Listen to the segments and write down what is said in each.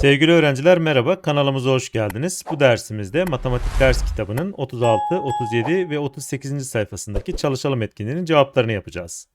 Sevgili öğrenciler merhaba, kanalımıza hoş geldiniz. Bu dersimizde matematik ders kitabının 36, 37 ve 38. sayfasındaki çalışalım etkinliğinin cevaplarını yapacağız.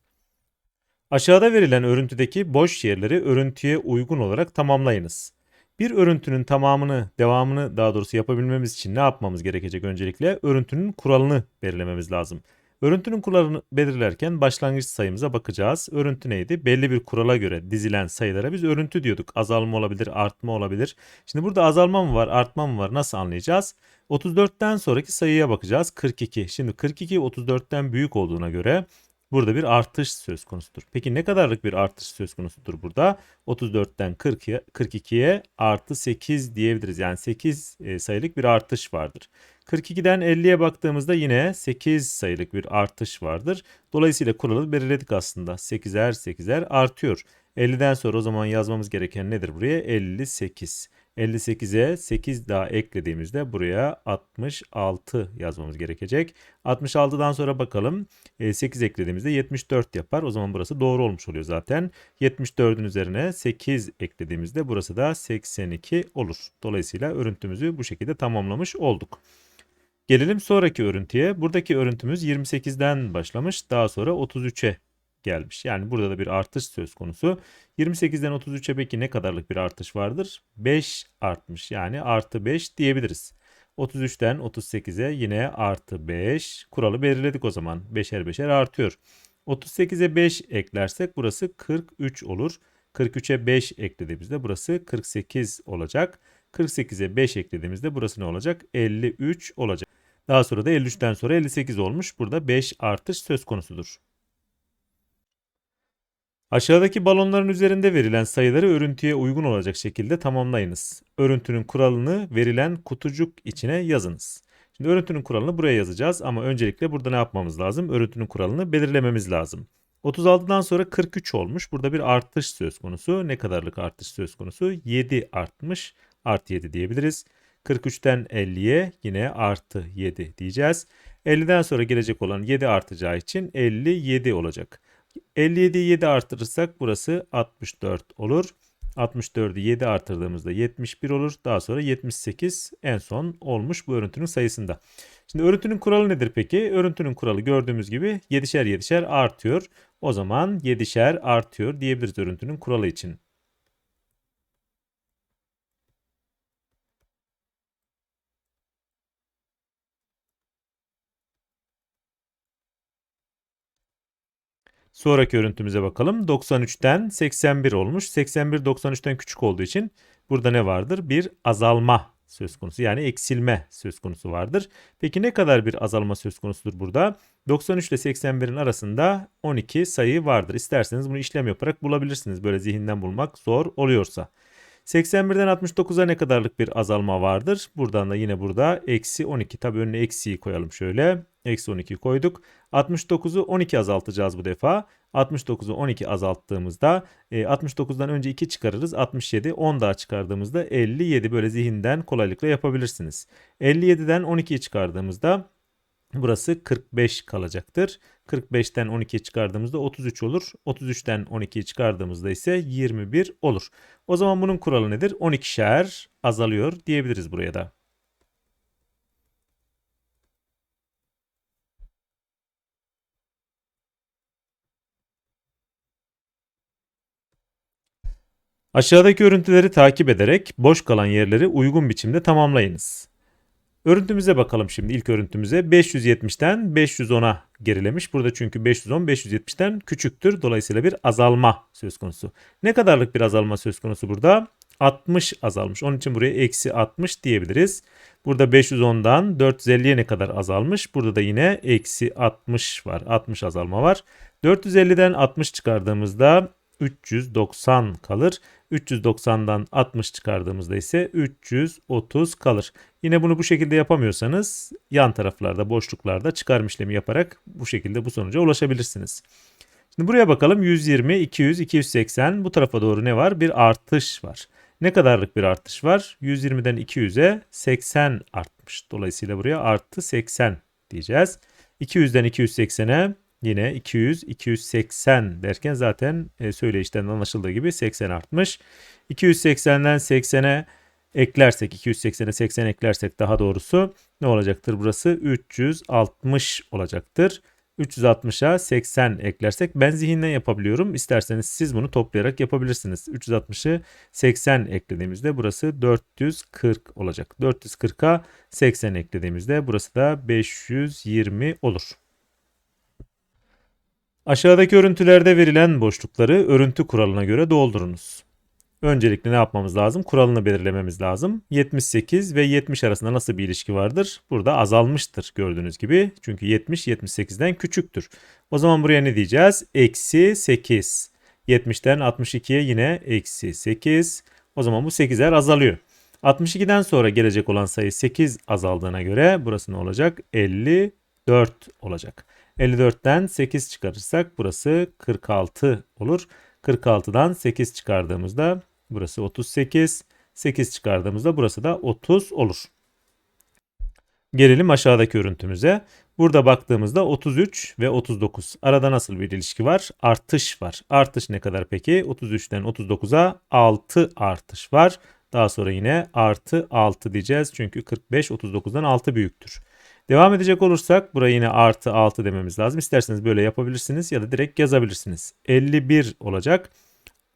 Aşağıda verilen örüntüdeki boş yerleri örüntüye uygun olarak tamamlayınız. Bir örüntünün tamamını, devamını daha doğrusu yapabilmemiz için ne yapmamız gerekecek öncelikle? Örüntünün kuralını belirlememiz lazım. Örüntünün kuralını belirlerken başlangıç sayımıza bakacağız. Örüntü neydi? Belli bir kurala göre dizilen sayılara biz örüntü diyorduk. Azalma olabilir, artma olabilir. Şimdi burada azalma mı var, artma mı var nasıl anlayacağız? 34'ten sonraki sayıya bakacağız. 42. Şimdi 42 34'ten büyük olduğuna göre burada bir artış söz konusudur. Peki ne kadarlık bir artış söz konusudur burada? 34'ten 40'ya 42'ye artı 8 diyebiliriz. Yani 8 e, sayılık bir artış vardır. 42'den 50'ye baktığımızda yine 8 sayılık bir artış vardır. Dolayısıyla kuralı belirledik aslında. 8'er 8'er artıyor. 50'den sonra o zaman yazmamız gereken nedir buraya? 58. 58'e 8 daha eklediğimizde buraya 66 yazmamız gerekecek. 66'dan sonra bakalım 8 eklediğimizde 74 yapar. O zaman burası doğru olmuş oluyor zaten. 74'ün üzerine 8 eklediğimizde burası da 82 olur. Dolayısıyla örüntümüzü bu şekilde tamamlamış olduk. Gelelim sonraki örüntüye. Buradaki örüntümüz 28'den başlamış. Daha sonra 33'e gelmiş. Yani burada da bir artış söz konusu. 28'den 33'e peki ne kadarlık bir artış vardır? 5 artmış. Yani artı 5 diyebiliriz. 33'ten 38'e yine artı 5. Kuralı belirledik o zaman. 5'er 5'er artıyor. 38'e 5 eklersek burası 43 olur. 43'e 5 eklediğimizde burası 48 olacak. 48'e 5 eklediğimizde burası ne olacak? 53 olacak. Daha sonra da 53'ten sonra 58 olmuş. Burada 5 artış söz konusudur. Aşağıdaki balonların üzerinde verilen sayıları örüntüye uygun olacak şekilde tamamlayınız. Örüntünün kuralını verilen kutucuk içine yazınız. Şimdi örüntünün kuralını buraya yazacağız ama öncelikle burada ne yapmamız lazım? Örüntünün kuralını belirlememiz lazım. 36'dan sonra 43 olmuş. Burada bir artış söz konusu. Ne kadarlık artış söz konusu? 7 artmış. Artı 7 diyebiliriz. 43'ten 50'ye yine artı 7 diyeceğiz. 50'den sonra gelecek olan 7 artacağı için 57 olacak. 57'yi 7 artırırsak burası 64 olur. 64'ü 7 artırdığımızda 71 olur. Daha sonra 78 en son olmuş bu örüntünün sayısında. Şimdi örüntünün kuralı nedir peki? Örüntünün kuralı gördüğümüz gibi 7'şer 7'şer artıyor. O zaman 7'şer artıyor diyebiliriz örüntünün kuralı için. Sonraki örüntümüze bakalım. 93'ten 81 olmuş. 81 93'ten küçük olduğu için burada ne vardır? Bir azalma söz konusu. Yani eksilme söz konusu vardır. Peki ne kadar bir azalma söz konusudur burada? 93 ile 81'in arasında 12 sayı vardır. İsterseniz bunu işlem yaparak bulabilirsiniz. Böyle zihinden bulmak zor oluyorsa. 81'den 69'a ne kadarlık bir azalma vardır? Buradan da yine burada eksi 12. Tabi önüne eksiyi koyalım şöyle. Eksi 12 koyduk. 69'u 12 azaltacağız bu defa. 69'u 12 azalttığımızda e, 69'dan önce 2 çıkarırız. 67 10 daha çıkardığımızda 57 böyle zihinden kolaylıkla yapabilirsiniz. 57'den 12'yi çıkardığımızda Burası 45 kalacaktır. 45'ten 12'yi çıkardığımızda 33 olur. 33'ten 12'yi çıkardığımızda ise 21 olur. O zaman bunun kuralı nedir? 12'şer azalıyor diyebiliriz buraya da. Aşağıdaki örüntüleri takip ederek boş kalan yerleri uygun biçimde tamamlayınız. Örüntümüze bakalım şimdi ilk örüntümüze. 570'ten 510'a gerilemiş. Burada çünkü 510 570'ten küçüktür. Dolayısıyla bir azalma söz konusu. Ne kadarlık bir azalma söz konusu burada? 60 azalmış. Onun için buraya eksi 60 diyebiliriz. Burada 510'dan 450'ye ne kadar azalmış? Burada da yine eksi 60 var. 60 azalma var. 450'den 60 çıkardığımızda 390 kalır. 390'dan 60 çıkardığımızda ise 330 kalır. Yine bunu bu şekilde yapamıyorsanız yan taraflarda boşluklarda çıkarım işlemi yaparak bu şekilde bu sonuca ulaşabilirsiniz. Şimdi buraya bakalım 120, 200, 280 bu tarafa doğru ne var? Bir artış var. Ne kadarlık bir artış var? 120'den 200'e 80 artmış. Dolayısıyla buraya artı 80 diyeceğiz. 200'den 280'e yine 200, 280 derken zaten e, söyleyişten anlaşıldığı gibi 80 artmış. 280'den 80'e eklersek 280'e 80 eklersek daha doğrusu ne olacaktır burası? 360 olacaktır. 360'a 80 eklersek ben zihinden yapabiliyorum. İsterseniz siz bunu toplayarak yapabilirsiniz. 360'ı 80 eklediğimizde burası 440 olacak. 440'a 80 eklediğimizde burası da 520 olur. Aşağıdaki örüntülerde verilen boşlukları örüntü kuralına göre doldurunuz. Öncelikle ne yapmamız lazım? Kuralını belirlememiz lazım. 78 ve 70 arasında nasıl bir ilişki vardır? Burada azalmıştır gördüğünüz gibi. Çünkü 70 78'den küçüktür. O zaman buraya ne diyeceğiz? Eksi 8. 70'ten 62'ye yine eksi 8. O zaman bu 8'er azalıyor. 62'den sonra gelecek olan sayı 8 azaldığına göre burası ne olacak? 54 olacak. 54'ten 8 çıkarırsak burası 46 olur. 46'dan 8 çıkardığımızda burası 38. 8 çıkardığımızda burası da 30 olur. Gelelim aşağıdaki örüntümüze. Burada baktığımızda 33 ve 39. Arada nasıl bir ilişki var? Artış var. Artış ne kadar peki? 33'ten 39'a 6 artış var. Daha sonra yine artı 6 diyeceğiz. Çünkü 45 39'dan 6 büyüktür. Devam edecek olursak buraya yine artı 6 dememiz lazım. İsterseniz böyle yapabilirsiniz ya da direkt yazabilirsiniz. 51 olacak.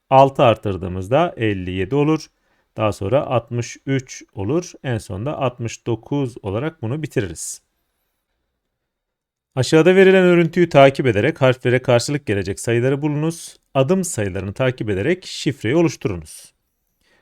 6 artırdığımızda 57 olur. Daha sonra 63 olur. En sonunda 69 olarak bunu bitiririz. Aşağıda verilen örüntüyü takip ederek harflere karşılık gelecek sayıları bulunuz. Adım sayılarını takip ederek şifreyi oluşturunuz.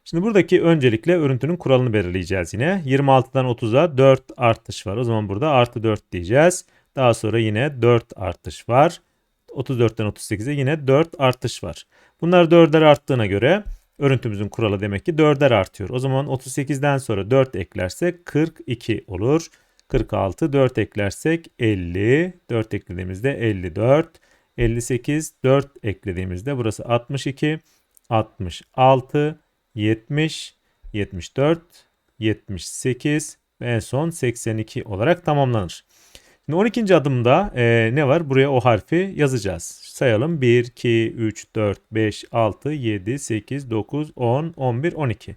Şimdi buradaki öncelikle örüntünün kuralını belirleyeceğiz yine. 26'dan 30'a 4 artış var. O zaman burada artı 4 diyeceğiz. Daha sonra yine 4 artış var. 34'ten 38'e yine 4 artış var. Bunlar 4'er arttığına göre örüntümüzün kuralı demek ki 4'er artıyor. O zaman 38'den sonra 4 eklersek 42 olur. 46 4 eklersek 50. 4 eklediğimizde 54. 58 4 eklediğimizde burası 62. 66 70, 74, 78 ve en son 82 olarak tamamlanır. Şimdi 12. adımda e, ne var? Buraya o harfi yazacağız. Sayalım 1, 2, 3, 4, 5, 6, 7, 8, 9, 10, 11, 12.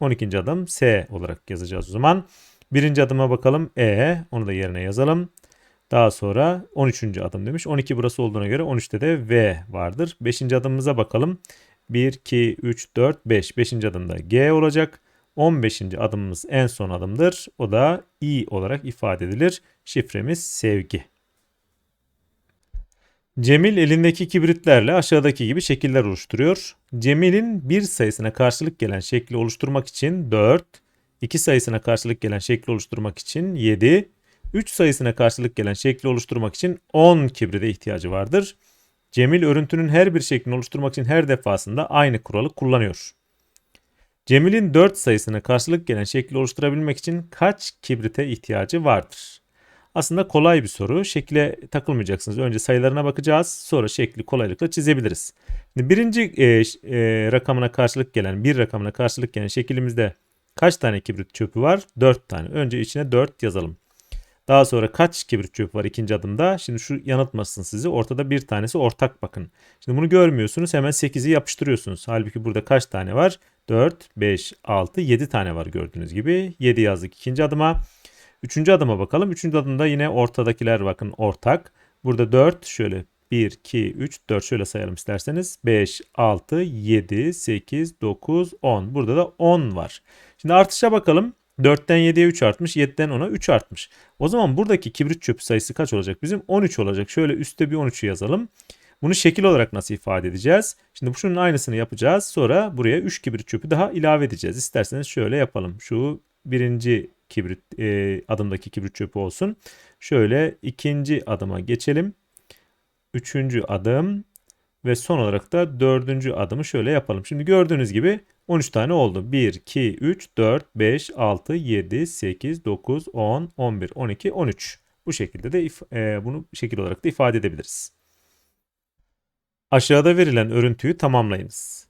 12. adım S olarak yazacağız o zaman. Birinci adıma bakalım E. Onu da yerine yazalım. Daha sonra 13. adım demiş. 12 burası olduğuna göre 13'te de V vardır. 5. adımımıza bakalım. 1, 2, 3, 4, 5. 5. adımda G olacak. 15. adımımız en son adımdır. O da I olarak ifade edilir. Şifremiz sevgi. Cemil elindeki kibritlerle aşağıdaki gibi şekiller oluşturuyor. Cemil'in bir sayısına karşılık gelen şekli oluşturmak için 4, 2 sayısına karşılık gelen şekli oluşturmak için 7, 3 sayısına karşılık gelen şekli oluşturmak için 10 kibrite ihtiyacı vardır. Cemil örüntünün her bir şeklini oluşturmak için her defasında aynı kuralı kullanıyor. Cemil'in 4 sayısına karşılık gelen şekli oluşturabilmek için kaç kibrite ihtiyacı vardır? Aslında kolay bir soru. Şekle takılmayacaksınız. Önce sayılarına bakacağız. Sonra şekli kolaylıkla çizebiliriz. Birinci e, e, rakamına karşılık gelen, bir rakamına karşılık gelen şeklimizde kaç tane kibrit çöpü var? 4 tane. Önce içine 4 yazalım. Daha sonra kaç kibrit çöpü var ikinci adımda? Şimdi şu yanıltmasın sizi. Ortada bir tanesi ortak bakın. Şimdi bunu görmüyorsunuz. Hemen 8'i yapıştırıyorsunuz. Halbuki burada kaç tane var? 4, 5, 6, 7 tane var gördüğünüz gibi. 7 yazdık ikinci adıma. Üçüncü adıma bakalım. Üçüncü adımda yine ortadakiler bakın ortak. Burada 4 şöyle 1, 2, 3, 4 şöyle sayalım isterseniz. 5, 6, 7, 8, 9, 10. Burada da 10 var. Şimdi artışa bakalım. 4'ten 7'ye 3 artmış. 7'den 10'a 3 artmış. O zaman buradaki kibrit çöpü sayısı kaç olacak? Bizim 13 olacak. Şöyle üstte bir 13'ü yazalım. Bunu şekil olarak nasıl ifade edeceğiz? Şimdi şunun aynısını yapacağız. Sonra buraya 3 kibrit çöpü daha ilave edeceğiz. İsterseniz şöyle yapalım. Şu birinci kibrit e, adımdaki kibrit çöpü olsun. Şöyle ikinci adıma geçelim. Üçüncü adım ve son olarak da dördüncü adımı şöyle yapalım. Şimdi gördüğünüz gibi 13 tane oldu. 1, 2, 3, 4, 5, 6, 7, 8, 9, 10, 11, 12, 13. Bu şekilde de e, bunu şekil olarak da ifade edebiliriz. Aşağıda verilen örüntüyü tamamlayınız.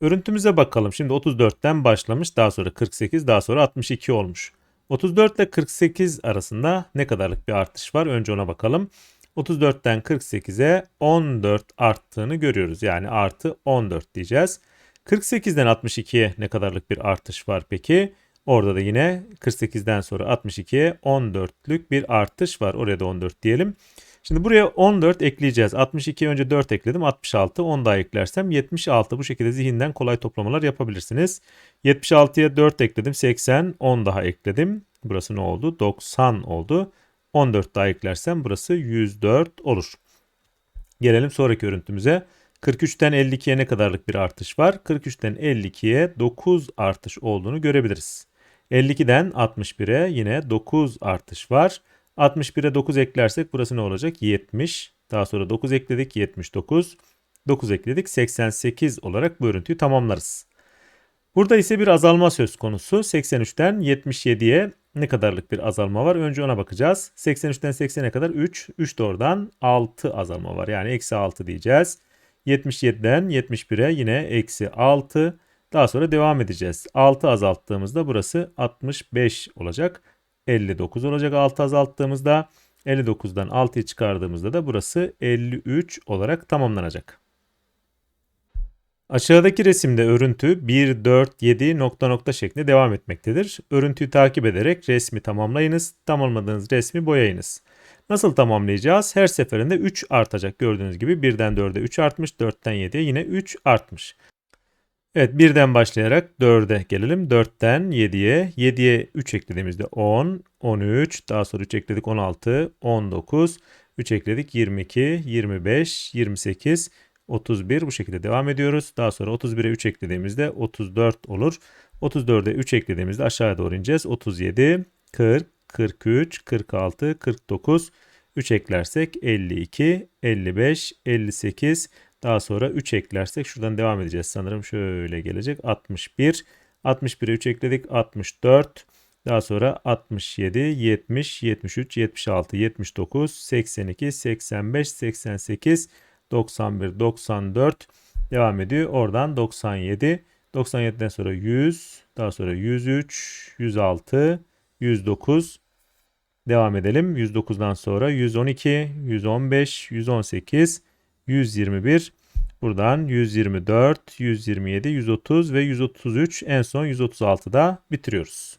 Örüntümüze bakalım. Şimdi 34'ten başlamış, daha sonra 48, daha sonra 62 olmuş. 34 ile 48 arasında ne kadarlık bir artış var? Önce ona bakalım. 34'ten 48'e 14 arttığını görüyoruz. Yani artı 14 diyeceğiz. 48'den 62'ye ne kadarlık bir artış var peki? Orada da yine 48'den sonra 62'ye 14'lük bir artış var. Oraya da 14 diyelim. Şimdi buraya 14 ekleyeceğiz. 62'ye önce 4 ekledim. 66. 10 daha eklersem 76. Bu şekilde zihinden kolay toplamalar yapabilirsiniz. 76'ya 4 ekledim. 80. 10 daha ekledim. Burası ne oldu? 90 oldu. 14 daha eklersem burası 104 olur. Gelelim sonraki örüntümüze. 43'ten 52'ye ne kadarlık bir artış var? 43'ten 52'ye 9 artış olduğunu görebiliriz. 52'den 61'e yine 9 artış var. 61'e 9 eklersek burası ne olacak? 70. Daha sonra 9 ekledik 79. 9 ekledik 88 olarak bu örüntüyü tamamlarız. Burada ise bir azalma söz konusu. 83'ten 77'ye ne kadarlık bir azalma var? Önce ona bakacağız. 83'ten 80'e kadar 3. 3 de oradan 6 azalma var. Yani eksi 6 diyeceğiz. 77'den 71'e yine eksi 6. Daha sonra devam edeceğiz. 6 azalttığımızda burası 65 olacak. 59 olacak 6 azalttığımızda. 59'dan 6'yı çıkardığımızda da burası 53 olarak tamamlanacak. Aşağıdaki resimde örüntü 1, 4, 7 nokta nokta şeklinde devam etmektedir. Örüntüyü takip ederek resmi tamamlayınız. Tamamladığınız resmi boyayınız. Nasıl tamamlayacağız? Her seferinde 3 artacak. Gördüğünüz gibi 1'den 4'e 3 artmış, 4'ten 7'ye yine 3 artmış. Evet 1'den başlayarak 4'e gelelim. 4'ten 7'ye, 7'ye 3 eklediğimizde 10, 13, daha sonra 3 ekledik 16, 19, 3 ekledik 22, 25, 28, 31 bu şekilde devam ediyoruz. Daha sonra 31'e 3 eklediğimizde 34 olur. 34'e 3 eklediğimizde aşağıya doğru ineceğiz. 37, 40, 43, 46, 49, 3 eklersek 52, 55, 58, daha sonra 3 eklersek şuradan devam edeceğiz. Sanırım. Şöyle gelecek. 61, 61'e 3 ekledik. 64, daha sonra 67, 70, 73, 76, 79, 82, 85, 88, 91, 94 devam ediyor. Oradan 97, 97'den sonra 100, daha sonra 103, 106, 109 devam edelim. 109'dan sonra 112, 115, 118, 121 buradan 124, 127, 130 ve 133 en son 136'da bitiriyoruz.